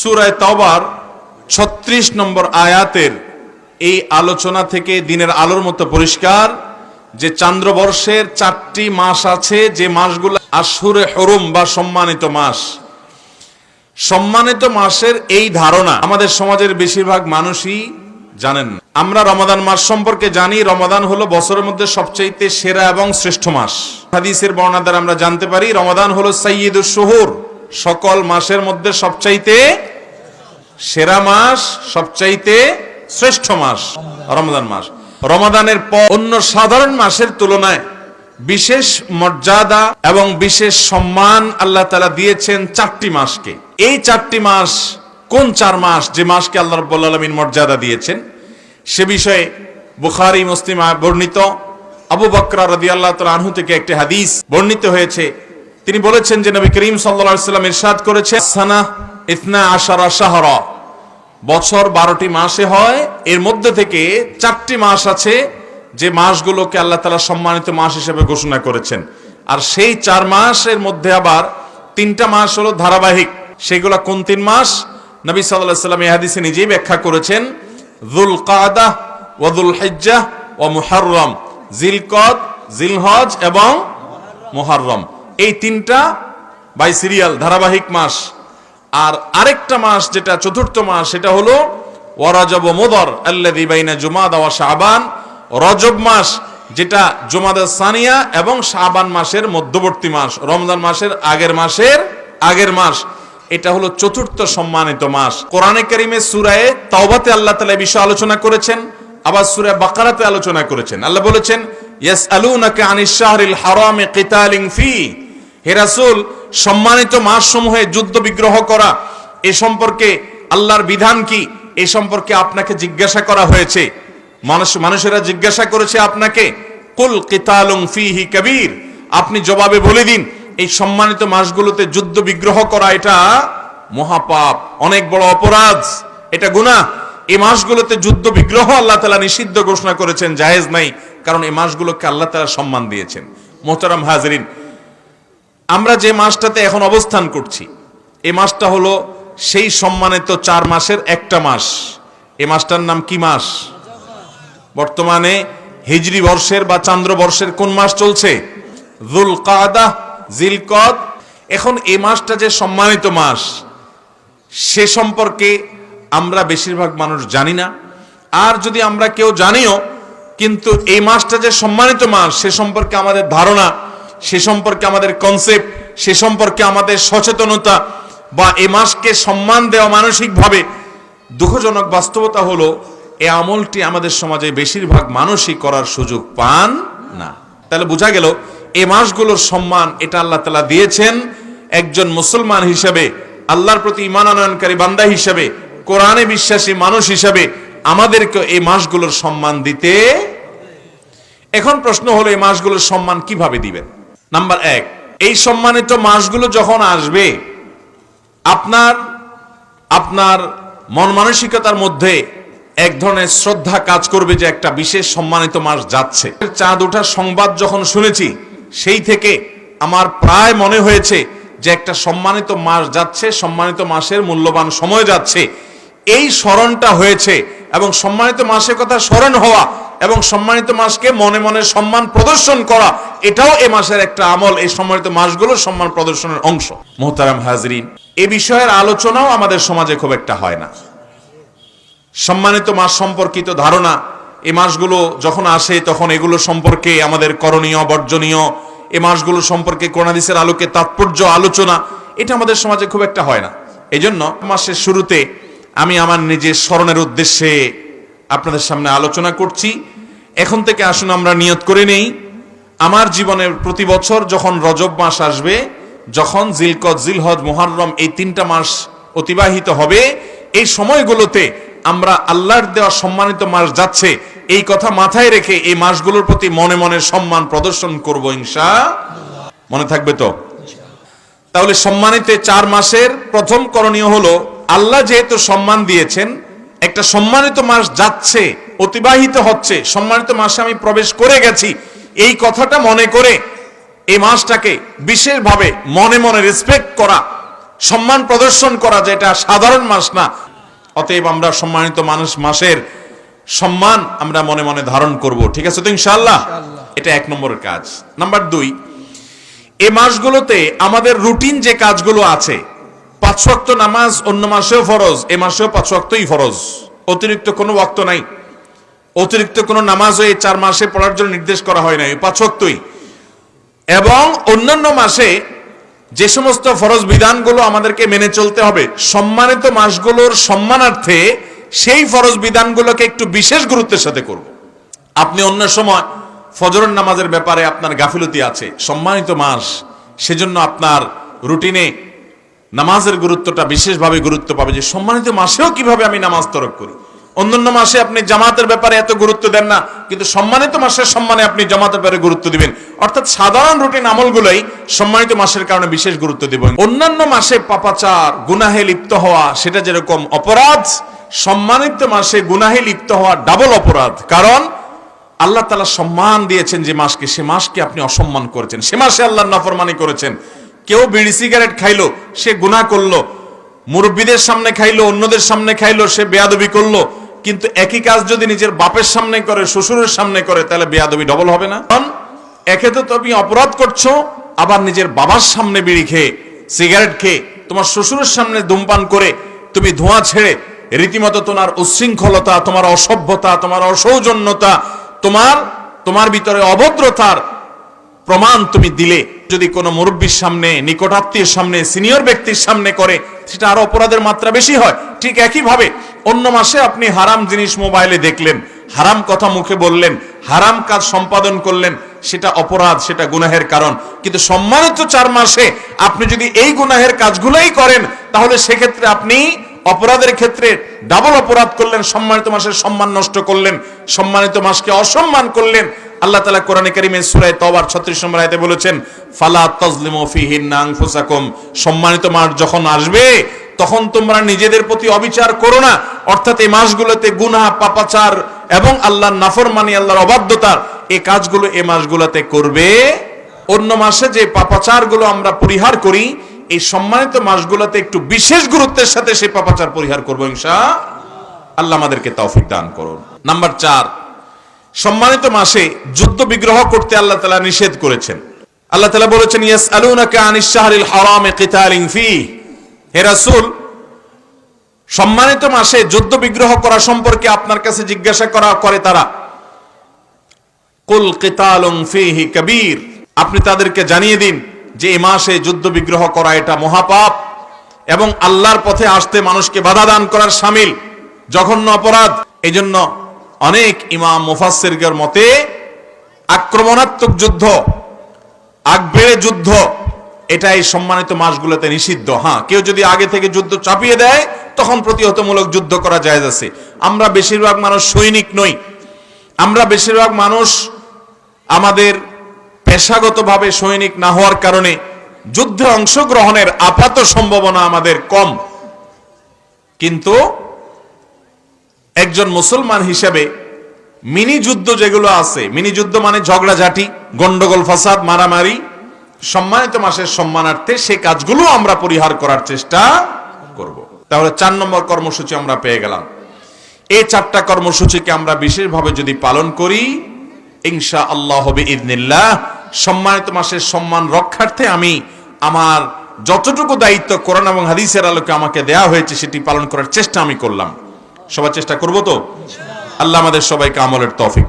সুরায় তবার ছত্রিশ নম্বর আয়াতের এই আলোচনা থেকে দিনের আলোর মতো পরিষ্কার যে চান্দ্রবর্ষের চারটি মাস আছে, যে মাসগুলো আশুরে হরুম বা সম্মানিত মাস। সম্মানিত মাসের এই ধারণা আমাদের সমাজের বেশিরভাগ মানুষই জানেন। আমরা রমাদান মাস সম্পর্কে জানি, রমাদান হলো বছরের মধ্যে সবচাইতে সেরা এবং শ্রেষ্ঠ মাস। হাদিসের বর্ণনা দ্বারা আমরা জানতে পারি, রমাদান হলো সাইয়দুল শহুর। সকল মাসের মধ্যে সবচাইতে সেরা মাস, সবচাইতে শ্রেষ্ঠ মাস রমাদান মাস। রমাদানের পর অন্য সাধারণ মাসের তুলনায় বিশেষ মর্যাদা এবং বিশেষ সম্মান আল্লাহ তালা দিয়েছেন চারটি মাসকে। এই চারটি মাস কোন চার মাস? যে মাসকে আল্লাহ রব্বুল আলমিন মর্যাদা দিয়েছেন, সে বিষয়ে বুখারি, মুসলিম বর্ণিত। আবু বকরা রদি আল্লাহ তালা আনহু থেকে একটি হাদিস বর্ণিত হয়েছে তিনি বলেছেন যে নবী করিম সাল্লা সাল্লাম ইরশাদ করেছে সানা আশারা বছর বারোটি মাসে হয়, এর মধ্যে থেকে চারটি মাস আছে যে মাসগুলোকে আল্লাহ তালা সম্মানিত মাস হিসেবে ঘোষণা করেছেন। আর সেই চার মাসের মধ্যে আবার তিনটা মাস হলো ধারাবাহিক। সেগুলো কোন তিন মাস? নবী সাল্লাহ সাল্লাম এই হাদিসে নিজেই ব্যাখ্যা করেছেন জুল কাদা ওয়াদুল হেজ্জা ও মুহাররম। জিলকদ, জিলহজ এবং মুহাররম। এই তিনটা বাই সিরিয়াল ধারাবাহিক মাস। আর আরেকটা মাস যেটা চতুর্থ মাস, সেটা হলো ওয়ারাজব মোদর আল্লাদি বাইনা জুমাদা ওয়া শাবান। রজব মাস, যেটা জুমাদা সানিয়া এবং শাবান মাসের মধ্যবর্তী মাস, রমজান মাসের আগের মাসের আগের মাস। এটা হলো চতুর্থ সম্মানিত মাস। কোরআনে কারিমে সুরায়ে তাওবাতে আল্লাহ এই বিষয়ে আলোচনা করেছেন, আবার সূরা বাকারাতে আলোচনা করেছেন। আল্লাহ বলেছেন, ইয়াসআলুনাকা আনিশ শাহরিল হারামে কিতালিন ফি। হে রাসূল, সম্মানিত মাস সমূহে যুদ্ধ বিগ্রহ করা, এ সম্পর্কে আল্লাহর বিধান কি? এ সম্পর্কে আপনাকে জিজ্ঞাসা করা হয়েছে। মানুষ, মানুষেরা জিজ্ঞাসা করেছে আপনাকে, কুল কিতালুং ফিহি কবির। আপনি জবাবে বলে দিন, এই সম্মানিত মাসগুলোতে যুদ্ধ বিগ্রহ করা এটা মহাপাপ, অনেক বড় অপরাধ, এটা গুনাহ। এই মাসগুলোতে যুদ্ধ বিগ্রহ আল্লাহ তালা নিষিদ্ধ ঘোষণা করেছেন, জায়েজ নাই, কারণ এই মাসগুলোকে আল্লাহ তালা সম্মান দিয়েছেন। মোহতারাম হাজরিন আমরা যে মাসটাতে এখন অবস্থান করছি, এ মাসটা হলো সেই সম্মানিত চার মাসের একটা মাস। এ মাসটার নাম কি মাস? বর্তমানে হিজরি বর্ষের বা চান্দ্র বর্ষের কোন মাস চলছে? জুল কাদা জিলকদ। এখন এ মাসটা যে সম্মানিত মাস, সে সম্পর্কে আমরা বেশিরভাগ মানুষ জানি না। আর যদি আমরা কেউ জানিও, কিন্তু এই মাসটা যে সম্মানিত মাস, সে সম্পর্কে আমাদের ধারণা সে সম্পর্কে আমাদের কনসেপ্ট সে সম্পর্কে আমাদের সচেতনতা বা এ মাসকে সম্মান দেওয়া মানসিকভাবে দুঃখজনক বাস্তবতা হলো, এ আমলটি আমাদের সমাজে বেশিরভাগ মানুষই করার সুযোগ পান না। তাহলে বোঝা গেল, এ মাসগুলোর সম্মান এটা আল্লাহ তালা দিয়েছেন একজন মুসলমান হিসেবে, আল্লাহর প্রতি ইমান আনয়নকারী বান্দা হিসেবে, কোরআনে বিশ্বাসী মানুষ হিসেবে আমাদেরকে এই মাসগুলোর সম্মান দিতে। এখন প্রশ্ন হলো এই মাসগুলোর সম্মান কীভাবে দিবেন? নাম্বার এক, এই সম্মানিত মাসগুলো যখন আসবে, আপনার আপনার মন মানসিকতার মধ্যে এক ধরনের শ্রদ্ধা কাজ করবে যে একটা বিশেষ সম্মানিত মাস যাচ্ছে। চাঁদ ওঠার সংবাদ যখন শুনেছি, সেই থেকে আমার প্রায় মনে হয়েছে যে একটা সম্মানিত মাস যাচ্ছে, সম্মানিত মাসের মূল্যবান সময় যাচ্ছে। এই স্মরণটা হয়েছে এবং সম্মানিত মাসের কথা স্মরণ হওয়া এবং সম্মানিত মাসকে মনে মনে সম্মান প্রদর্শন করা, এটাও এ মাসের একটা আমল, এই সম্মানিত মাসগুলো সম্মান প্রদর্শনের অংশ। মোহতারাম হাজরিন, এ বিষয়ের আলোচনাও আমাদের সমাজে খুব একটা হয় না। সম্মানিত মাস সম্পর্কিত ধারণা, এ মাসগুলো যখন আসে তখন এগুলো সম্পর্কে আমাদের করণীয়, বর্জনীয়, এ মাসগুলো সম্পর্কে কোরআনিসের আলোকে তাৎপর্য, আলোচনা, এটা আমাদের সমাজে খুব একটা হয় না। এই জন্য মাসের শুরুতে আমি আমার নিজের স্মরণের উদ্দেশ্যে আপনাদের সামনে আলোচনা করছি। এখন থেকে আসুন, আমরা নিয়ত করে নেই। আমার জীবনের প্রতি বছর যখন রজব মাস আসবে, যখন জিলকদ জিলহজ, মোহাররম এই তিনটা মাস অতিবাহিত হবে, এই সময়গুলোতে আমরা আল্লাহর দেওয়া সম্মানিত মাস যাচ্ছে, এই কথা মাথায় রেখে এই মাসগুলোর প্রতি মনে মনে সম্মান প্রদর্শন করব ইনশা। মনে থাকবে তো? তাহলে সম্মানিত চার মাসের প্রথম করণীয় হলো, আল্লাহ যেহেতু সম্মান দিয়েছেন একটা সম্মানিত মাস যাচ্ছে অতিবাহিত হচ্ছে সম্মানিত মাসে আমি প্রবেশ করে গেছি। এই কথাটা মনে করে এই মাসটাকে বিশেষভাবে মনে মনে রেসপেক্ট করা সম্মান প্রদর্শন করা যেটা সাধারণ মাস না। অতএব আমরা সম্মানিত মানুষ মাসের সম্মান আমরা মনে মনে ধারণ করব। ঠিক আছে তো ইনশাআল্লাহ? এটা এক নম্বরের কাজ। নাম্বার দুই এ মাসগুলোতে আমাদের রুটিন যে কাজগুলো আছে পাঁচ ওয়াক্ত নামাজ অন্য মাসেও ফরজ, এ মাসেও পাঁচ ওয়াক্তই ফরজ। অতিরিক্ত কোনো ওয়াক্ত নাই। অতিরিক্ত কোনো নামাজও এই চার মাসে পড়ার জন্য নির্দেশ করা হয় না এই পাঁচ ওয়াক্তই। এবং অন্যান্য মাসে যে সমস্ত ফরজ বিধানগুলো আমাদেরকে মেনে চলতে হবে, সম্মানিত মাসগুলোর সম্মানার্থে সেই ফরজ বিধানগুলোকে একটু বিশেষ গুরুত্বের সাথে করব। আপনি অন্য সময় ফজরের নামাজের ব্যাপারে আপনার গাফিলতি আছে, সম্মানিত মাস, সেজন্য আপনার রুটিনে নামাজের গুরুত্বটা বিশেষভাবে গুরুত্ব পাবে যে সম্মানিত মাসেও কীভাবে আমি নামাজ তরক করি। অন্যান্য মাসে আপনি জামাতের ব্যাপারে এত গুরুত্ব দেন না, কিন্তু সম্মানিত মাসের সম্মানে আপনি জামাতের ব্যাপারে গুরুত্ব দিবেন। অর্থাৎ সাধারণ রুটিন আমলগুলোই সম্মানিত মাসের কারণে বিশেষ গুরুত্ব দিবেন অন্যান্য মাসে পাপাচার, গুনাহে লিপ্ত হওয়া, সেটা যেরকম অপরাধ, সম্মানিত মাসে গুনাহে লিপ্ত হওয়া ডাবল অপরাধ। কারণ আল্লাহ তালা সম্মান দিয়েছেন যে মাসকে, সে মাসকে আপনি অসম্মান করেছেন। সে মাসে আল্লাহ নাফরমানি করেছেন। কেউ বিড়ি সিগারেট খাইলো, সে গুনাহ করল। মুরব্বীদের সামনে খাইলো, অন্যদের সামনে খাইলো, সে বেয়াদবি করল। কিন্তু একই কাজ যদি নিজের বাপের সামনে করে, শ্বশুরের সামনে করে, তাহলে বেয়াদবি ডবল হবে না। কারণ একে তো তুমি অপরাধ করছ, আবার নিজের বাবার সামনে বিড়ি খেয়ে, সিগারেট খেয়ে, তোমার শ্বশুরের সামনে ধূমপান করে, তুমি ধোঁয়া ছেড়ে, রীতিমতো তোমার উচ্ছৃঙ্খলতা, তোমার অসভ্যতা, তোমার অসৌজন্যতা, তোমার তোমার ভিতরে অভদ্রতার প্রমাণ তুমি দিলে। যদি কোনো মুরব্বীর সামনে নিকটাত্মীয়ের সামনে, সিনিয়র ব্যক্তির সামনে করে, সেটা আরও অপরাধের মাত্রা বেশি হয়, ঠিক একইভাবে অন্য মাসে আপনি হারাম জিনিস মোবাইলে দেখলেন, হারাম কথা মুখে বললেন, হারাম কাজ সম্পাদন করলেন, সেটা অপরাধ, সেটা গুনাহের কারণ। কিন্তু সম্মানিত চার মাসে আপনি যদি এই গুনাহের কাজগুলোই করেন, তাহলে সেক্ষেত্রে আপনি অপরাধের ক্ষেত্রে ডাবল অপরাধ করলেন, সম্মানিত মাসের সম্মান নষ্ট করলেন, সম্মানিত মাসকে অসম্মান করলেন আল্লাহ তালা কোরআন কারিমে সুরায় তবার ছত্রিশ নম্বর আয়তে বলেছেন, ফালা তজলিম সম্মানিত মাস যখন আসবে, তখন তোমরা নিজেদের প্রতি অবিচার করো না। অর্থাৎ এই মাসগুলোতে গুনাহ, পাপাচার এবং আল্লাহর নাফরমানি, আল্লাহর অবাধ্যতার এই কাজগুলো এই মাসগুলোতে করবে। অন্য মাসে যে পাপাচারগুলো আমরা পরিহার করি, এই সম্মানিত মাসগুলোতে একটু বিশেষ গুরুত্বের সাথে সেই পাপাচার পরিহার করব ইনশা আল্লাহ আমাদেরকে তৌফিক দান করুন। নাম্বার চার সম্মানিত মাসে যুদ্ধ বিগ্রহ করতে আল্লাহ তালা নিষেধ করেছেন। আল্লাহ তালা বলেছেন ইয়াস আলুনাকা আনিস শাহরিল কিতালিন ফি হে রাসূল, সম্মানিত মাসে যুদ্ধ বিগ্রহ করা সম্পর্কে আপনার কাছে জিজ্ঞাসা করা করে তারা। কুল কিতালুন ফিহি কবির। আপনি তাদেরকে জানিয়ে দিন যে এই মাসে যুদ্ধ বিগ্রহ করা এটা মহাপাপ এবং আল্লাহর পথে আসতে মানুষকে বাধা দান করার সামিল, জঘন্য অপরাধ। এই জন্য অনেক ইমাম মুফাসসিরদের মতে আক্রমণাত্মক যুদ্ধ আগবেড়ে যুদ্ধ এটা এই সম্মানিত মাসগুলোতে নিষিদ্ধ। হ্যাঁ কেউ যদি আগে থেকে যুদ্ধ চাপিয়ে দেয়, তখন প্রতিহতমূলক যুদ্ধ করা যায় আছে। আমরা বেশিরভাগ মানুষ সৈনিক নই। আমরা বেশিরভাগ মানুষ আমাদের পেশাগতভাবে সৈনিক না হওয়ার কারণে যুদ্ধে অংশগ্রহণের আপাত সম্ভাবনা আমাদের কম। কিন্তু একজন মুসলমান হিসেবে মিনি যুদ্ধ যেগুলো আছে, মিনি যুদ্ধ মানে ঝগড়াঝাটি, গন্ডগোল, ফাসাদ, মারামারি, সম্মানিত মাসের সম্মানার্থে সে কাজগুলো আমরা পরিহার করার চেষ্টা করব। তাহলে চার নম্বর কর্মসূচি আমরা পেয়ে গেলাম। এই চারটা কর্মসূচিকে আমরা বিশেষভাবে যদি পালন করি ইনশা আল্লাহ হবে ইদনিল্লাহ সম্মানিত মাসের সম্মান রক্ষার্থে আমি আমার যতটুকু দায়িত্ব কোরআন এবং হাদিসের আলোকে আমাকে দেয়া হয়েছে, সেটি পালন করার চেষ্টা আমি করলাম। সবার চেষ্টা করব তো? আল্লাহ আমাদের সবাইকে আমলের তৌফিক